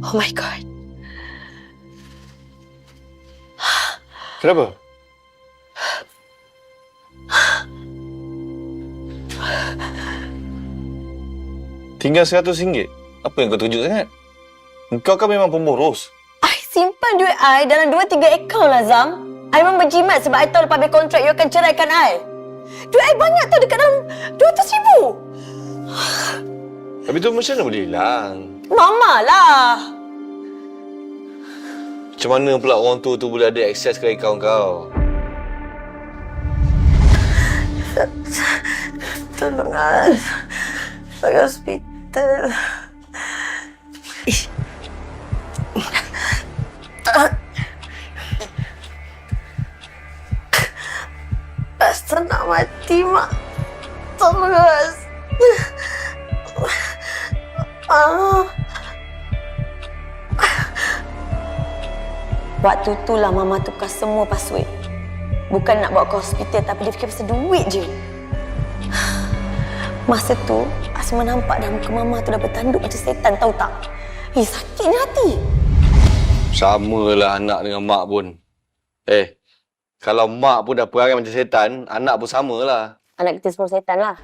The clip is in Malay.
Oh my God. Kenapa? Tinggal seratus ringgit? Apa yang kau terkejut sangat? Engkau kan memang pemboros. I simpan duit I dalam dua tiga akaun lah, Zam. I memang berjimat sebab I tahu lepas habis kontrak, you akan ceraikan I. Duit I banyak tu dekat dalam Tapi tu macam mana boleh hilang? Mama lah. Macam mana pula orang tua tu boleh ada akses ke akaun kau? Tolong I. Pergi hospital. Rasa nak mati, Mak. Tolong, Mas. Ah. Waktu tu lah Mama tukar semua password. Bukan nak bawa ke hospital tapi dia fikir pasal duit je. Masa tu, Asma nampak dah muka Mama tu dah bertanduk macam setan tahu tak? Eh, sakitnya hati. Sama lah anak dengan mak pun. Eh, kalau mak pun dah perangai macam setan, anak pun samalah. Anak kita sepuluh setan lah.